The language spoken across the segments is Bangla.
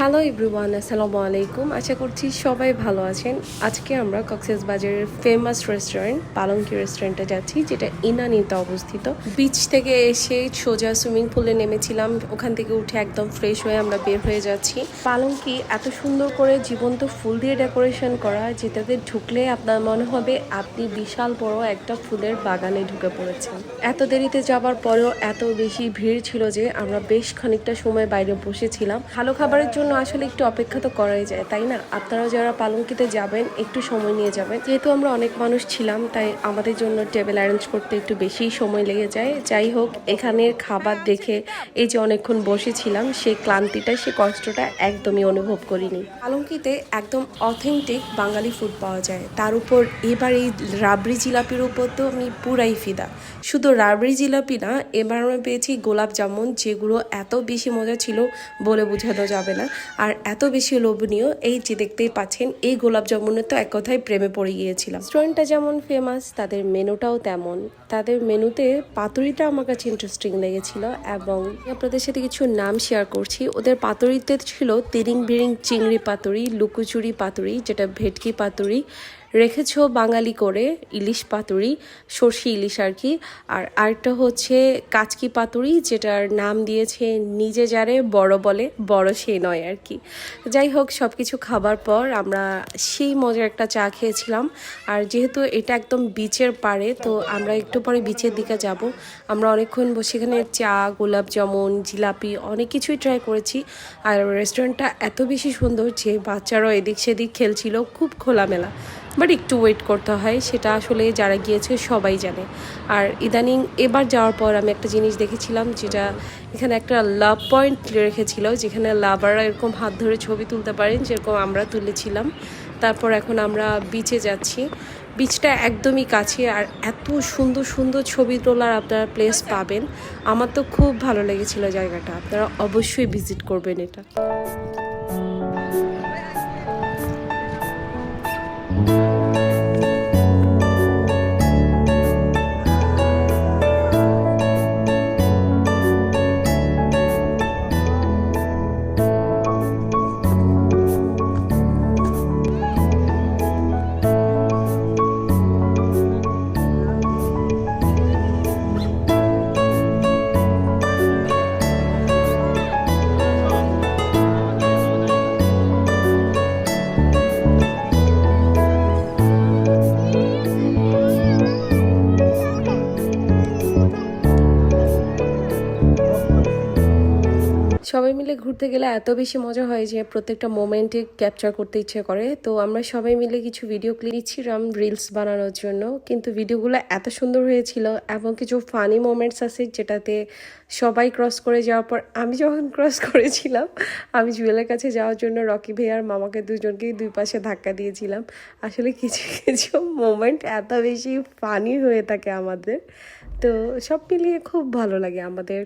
হ্যালো এভরিওয়ান আসসালামু আলাইকুম আশা করছি সবাই ভালো আছেন। আজকে আমরা কক্সেস বাজারের ফেমাস রেস্টুরেন্ট পালঙ্কি রেস্টুরেন্টে যাচ্ছি, যেটা ইনানিতে অবস্থিত। বিচ থেকে এসে সোজা সুইমিং পুলে নেমেছিলাম। ওখান থেকে উঠে একদম ফ্রেশ হয়ে আমরা বের হয়ে যাচ্ছি। পালঙ্কি এত সুন্দর করে জীবন্ত ফুল দিয়ে ডেকোরেশন করা, যেটাতে ঢুকলে আপনার মনে হবে আপনি বিশাল বড় একটা ফুলের বাগানে ঢুকে পড়েছেন। এত দেরিতে যাবার পরেও এত বেশি ভিড় ছিল যে আমরা বেশ খানিকটা সময় বাইরে বসেছিলাম। ভালো খাবারের জন্য আসলে একটু অপেক্ষা তো করাই যায়, তাই না? আপনারা যারা পালঙ্কিতে যাবেন, একটু সময় নিয়ে যাবেন। যেহেতু আমরা অনেক মানুষ ছিলাম, তাই আমাদের জন্য টেবিল অ্যারেঞ্জ করতে একটু বেশি সময় লেগে যায়। যাই হোক, এখানের খাবার দেখে এই যে অনেকক্ষণ বসেছিলাম সেই ক্লান্তিটা সেই কষ্টটা একদমই অনুভব করিনি। পালঙ্কিতে একদম অথেন্টিক বাঙালি ফুড পাওয়া যায়। তার উপর এবার এই রাবড়ি জিলাপির উপর তো আমি পুরাই ফিদা। শুধু রাবড়ি জিলাপি না, এবার আমরা পেয়েছি গোলাপ জামুন, যেগুলো এত বেশি মজা ছিল বলে বোঝানো যাবে না। আর এত বেশি লোভনীয়, এই যে দেখতেই পাচ্ছেন, এই গোলাপ জামুনে তো এক কথায় প্রেমে পড়ে গিয়েছিলাম। রেস্টুরেন্টটা যেমন ফেমাস তাদের মেনুটাও তেমন। তাদের মেনুতে পাতুরিটা আমার কাছে ইন্টারেস্টিং লেগেছিল এবং আপনাদের সাথে কিছু নাম শেয়ার করছি। ওদের পাতুরিতে ছিল তিরিং বিরিং চিংড়ি পাতুরি, লুকুচুরি পাতুরি, যেটা ভেটকি পাতুরি রেখেছো বাঙালি করে, ইলিশ পাতুরি, সর্ষে ইলিশ আর কি। আর আরেকটা হচ্ছে কাচকি পাতুরি, যেটার নাম দিয়েছে নিজে যারে বড় বলে, বড় সে নয় আর কি। যাই হোক সব কিছু খাবার পর আমরা সেই মজার একটা চা খেয়েছিলাম। আর যেহেতু এটা একদম বিচের পাড়ে, তো আমরা একটু পরে বিচের দিকে যাব। আমরা অনেকক্ষণ বসে এখানে চা, গোলাপ জামুন, জিলাপি অনেক কিছুই ট্রাই করেছি। আর রেস্টুরেন্টটা এত বেশি সুন্দর যে বাচ্চারাও এদিক সেদিক খেলছিল, খুব খোলামেলা। বাট একটু ওয়েট করতে হয় সেটা আসলে যারা গিয়েছে সবাই জানে। আর ইদানিং এবার যাওয়ার পর আমি একটা জিনিস দেখেছিলাম যেটা এখানে একটা লাভ পয়েন্ট রেখেছিল যেখানে লাভাররা এরকম হাত ধরে ছবি তুলতে পারেন যেরকম আমরা তুলেছিলাম। তারপর এখন আমরা বিচে যাচ্ছি। বিচটা একদমই কাছে আর এত সুন্দর সুন্দর ছবি তোলার আপনারা প্লেস পাবেন। আমার তো খুব ভালো লেগেছিল জায়গাটা। আপনারা অবশ্যই ভিজিট করবেন এটা। ঘুরতে গেলে এত বেশি মজা হয় যে প্রত্যেকটা মোমেন্টে ক্যাপচার করতে ইচ্ছে করে। তো আমরা সবাই মিলে কিছু ভিডিও ক্লিপ নিচ্ছিলাম রিলস বানানোর জন্য। কিন্তু ভিডিওগুলো এত সুন্দর হয়েছিল এবং কিছু ফানি মোমেন্টস আছে যেটাতে সবাই ক্রস করে যাওয়ার পর আমি যখন ক্রস করেছিলাম, আমি জুয়েলের কাছে যাওয়ার জন্য রকি ভাইয়ার মামাকে দুজনকেই দুই পাশে ধাক্কা দিয়েছিলাম। আসলে কিছু কিছু মোমেন্ট এত বেশি ফানি হয়ে থাকে আমাদের। তো সব মিলিয়ে খুব ভালো লাগে আমাদের।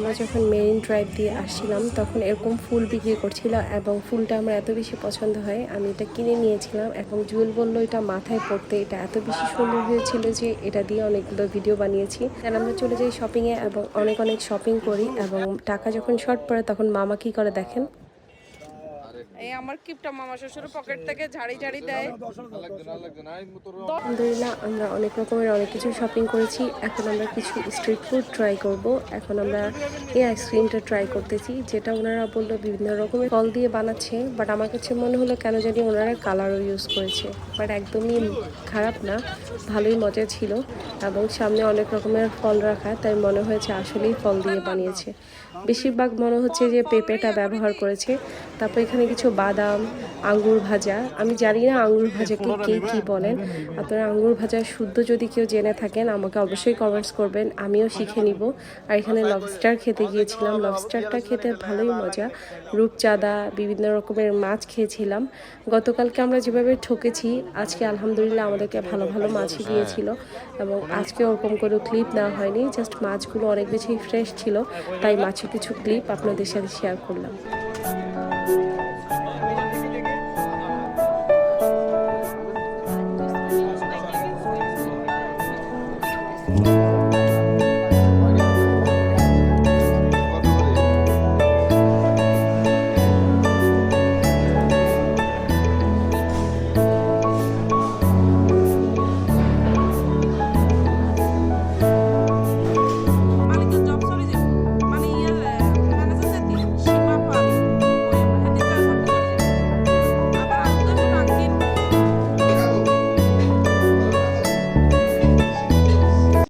আমরা যখন মেরিন ড্রাইভ দিয়ে আসছিলাম, তখন এরকম ফুল বিক্রি করছিল এবং ফুলটা আমার এত বেশি পছন্দ হয়। আমি এটা কিনে নিয়েছিলাম এবং জুয়েল বলল, এটা মাথায় পড়তে, এটা এত বেশি সুন্দর হয়েছিল যে এটা দিয়ে অনেকগুলো ভিডিও বানিয়েছি। কারণ আমরা চলে যাই শপিংয়ে এবং অনেক অনেক শপিং করি এবং টাকা যখন শর্ট পড়ে, তখন মামা কি করে দেখেন? এই আমার কিপটা মামা শ্বশুরের পকেট থেকে ঝাড়ি ঝাড়ি দেয়। আলহামদুলিল্লাহ আমরা অনেক রকমের অনেক কিছু শপিং করেছি। এখন আমরা কিছু স্ট্রিট ফুড ট্রাই করব। এখন আমরা এই আইসক্রিমটা ট্রাই করতেছি যেটা ওনারা বলল বিভিন্ন রকমের ফল দিয়ে বানাচ্ছে বাট আমার কাছে মনে হলো কেন জানি ওনারা কালারও ইউজ করেছে। বাট একদমই খারাপ না ভালোই মজা ছিল এবং সামনে অনেক রকমের ফল রাখা তাই মনে হয়েছে আসলেই ফল দিয়ে বানিয়েছে। বেশিরভাগ মনে হচ্ছে যে পেঁপেটা ব্যবহার করেছে। তারপর এখানে কিছু বাদাম আঙ্গুর ভাজা। আমি জানি না আঙ্গুর ভাজাকে কে কী বলেন। আপনারা আঙ্গুর ভাজা শুদ্ধ যদি কেউ জেনে থাকেন আমাকে অবশ্যই কমেন্টস করবেন। আমিও শিখে নিব। আর এখানে লবস্টার খেতে গিয়েছিলাম। লবস্টারটা খেতে ভালোই মজা। রূপচাঁদা বিভিন্ন রকমের মাছ খেয়েছিলাম। গতকালকে আমরা যেভাবে ঠকেছি আজকে আলহামদুলিল্লাহ আমাদেরকে ভালো ভালো মাছই দিয়েছিল এবং আজকে ওরকম কোনো ক্লিপ নেওয়া হয়নি। জাস্ট মাছগুলো অনেক বেশি ফ্রেশ ছিল। তাই মাছের কিছু ক্লিপ আপনাদের সাথে শেয়ার করলাম।